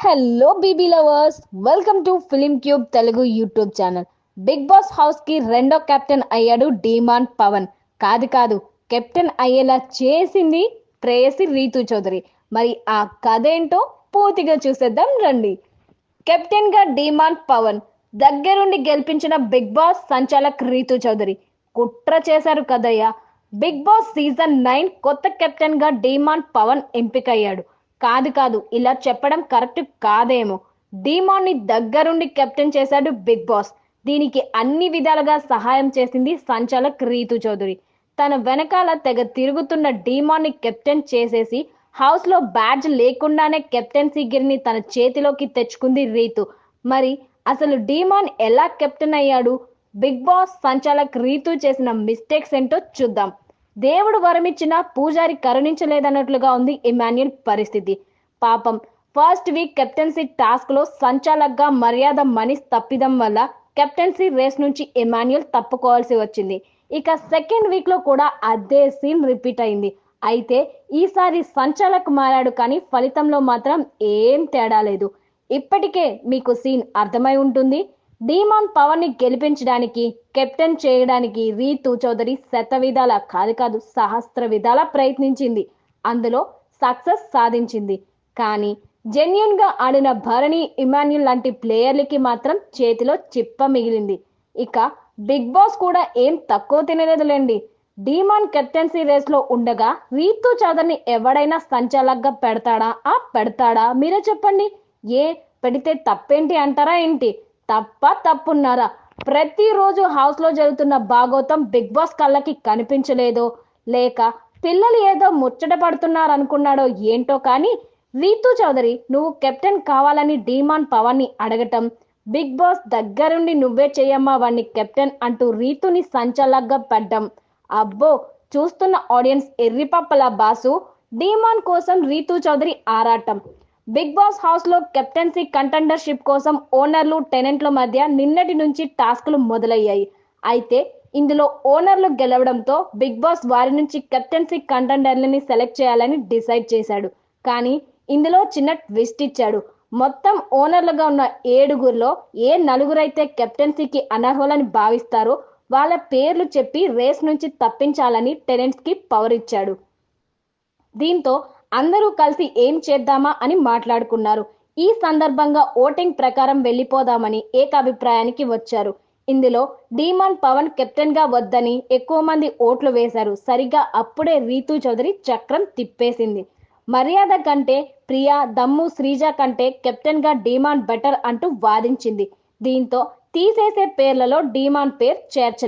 Hello BB lovers welcome to film cube Telugu YouTube channel big boss హౌస్కి రెండో captain అయ్యాడు demon Pawan కాదు కాదు. కెప్టెన్ అయ్యేలా చేసింది ప్రేయసి రీతు చౌదరి మరి ఆ కథ ఏంటో పూర్తిగా చూసేద్దాం రండి. కెప్టెన్గా డీమాన్ పవన్ దగ్గరుండి గెలిపించిన బిగ్ బాస్ సంచాలక్ రీతు చౌదరి కుట్ర చేశారు కదయ్యా. బిగ్ బాస్ సీజన్ నైన్ కొత్త కెప్టెన్గా డీమాన్ పవన్ ఎంపికయ్యాడు. కాదు కాదు. ఇలా చెప్పడం కరెక్ట్ కాదేమో. డీమాన్ని దగ్గరుండి కెప్టెన్ చేశాడు బిగ్ బాస్. దీనికి అన్ని విధాలుగా సహాయం చేసింది సంచాలక్ రీతు చౌదరి. తన వెనకాల తెగ తిరుగుతున్న డీమాన్ని కెప్టెన్ చేసేసి హౌస్లో బ్యాడ్జ్ లేకుండానే కెప్టెన్సీ గిరిని తన చేతిలోకి తెచ్చుకుంది రీతు. మరి అసలు డీమాన్ ఎలా కెప్టెన్ అయ్యాడు? బిగ్ బాస్ సంచాలక్ రీతు చేసిన మిస్టేక్స్ ఏంటో చూద్దాం. దేవుడు వరమిచ్చిన పూజారి కరుణించలేదన్నట్లుగా ఉంది ఇమాన్యుల్ పరిస్థితి. పాపం ఫస్ట్ వీక్ కెప్టెన్సీ టాస్క్లో సంచాలక్గా మర్యాద మనీష్ తప్పిదం వల్ల కెప్టెన్సీ రేస్ నుంచి ఇమాన్యుల్ తప్పుకోవాల్సి వచ్చింది. ఇక సెకండ్ వీక్లో కూడా అదే సీన్ రిపీట్ అయింది. అయితే ఈసారి సంచాలక్ మారాడు కానీ ఫలితంలో మాత్రం ఏం తేడా లేదు. ఇప్పటికే మీకు సీన్ అర్థమై ఉంటుంది. డీమాన్ పవన్ని గెలిపించడానికి కెప్టెన్ చేయడానికి రీతు చౌదరి శత విధాల కాదు కాదు సహస్ర విధాల ప్రయత్నించింది. అందులో సక్సెస్ సాధించింది. కానీ జెన్యున్గా ఆడిన భరణి ఇమాన్యుల్ లాంటి ప్లేయర్లకి మాత్రం చేతిలో చిప్ప మిగిలింది. ఇక బిగ్ బాస్ కూడా ఏం తక్కువ తినలేదులేండి. డీమాన్ కెప్టెన్సీ రేస్లో ఉండగా రీతు చౌదరిని ఎవడైనా సంచాలక్గా పెడతాడా? ఆ పెడతాడా? మీరే చెప్పండి. ఏ? పెడితే తప్పేంటి అంటారా ఏంటి? తప్ప తప్పున్నారా? ప్రతిరోజు హౌస్లో జరుగుతున్న భాగోతం బిగ్ బాస్ కళ్ళకి కనిపించలేదో. లేక పిల్లలు ఏదో ముచ్చట పడుతున్నారు అనుకున్నాడో ఏంటో కానీ రీతు చౌదరి నువ్వు కెప్టెన్ కావాలని డీమాన్ పవన్ని అడగటం బిగ్ బాస్ దగ్గరుండి నువ్వే చెయ్యమ్మా వాణ్ణి కెప్టెన్ అంటూ రీతుని సంచలగ్గా పడ్డం అబ్బో చూస్తున్న ఆడియన్స్ ఎర్రిపప్పల బాసు డీమాన్ కోసం రీతు చౌదరి ఆరాటం. బిగ్ బాస్ హౌస్లో కెప్టెన్సీ కంటెండర్షిప్ కోసం ఓనర్లు టెనెంట్ల మధ్య నిన్నటి నుంచి టాస్కులు మొదలయ్యాయి. అయితే ఇందులో ఓనర్లు గెలవడంతో బిగ్ బాస్ వారి నుంచి కెప్టెన్సీ కంటెండర్లని సెలెక్ట్ చేయాలని డిసైడ్ చేశాడు. కానీ ఇందులో చిన్న ట్విస్ట్ ఇచ్చాడు. మొత్తం ఓనర్లుగా ఉన్న ఏడుగురిలో ఏ నలుగురైతే కెప్టెన్సీకి అనర్హులని భావిస్తారో వాళ్ళ పేర్లు చెప్పి రేస్ నుంచి తప్పించాలని టెనెంట్స్కి పవర్ ఇచ్చాడు. దీంతో అందరూ కలిసి ఏం చేద్దామా అని మాట్లాడుకున్నారు. ఈ సందర్భంగా ఓటింగ్ ప్రకారం వెళ్ళిపోదామని ఏకాభిప్రాయానికి వచ్చారు. ఇందులో డీమాన్ పవన్ కెప్టెన్గా వద్దని ఎక్కువ మంది ఓట్లు వేశారు. సరిగా అప్పుడే రీతు చౌదరి చక్రం తిప్పేసింది. మర్యాద కంటే ప్రియా దమ్ము శ్రీజ కంటే కెప్టెన్గా డీమాన్ బెటర్ అంటూ వాదించింది. దీంతో తీసేసే పేర్లలో డీమాన్ పేరు చేర్చలేదు.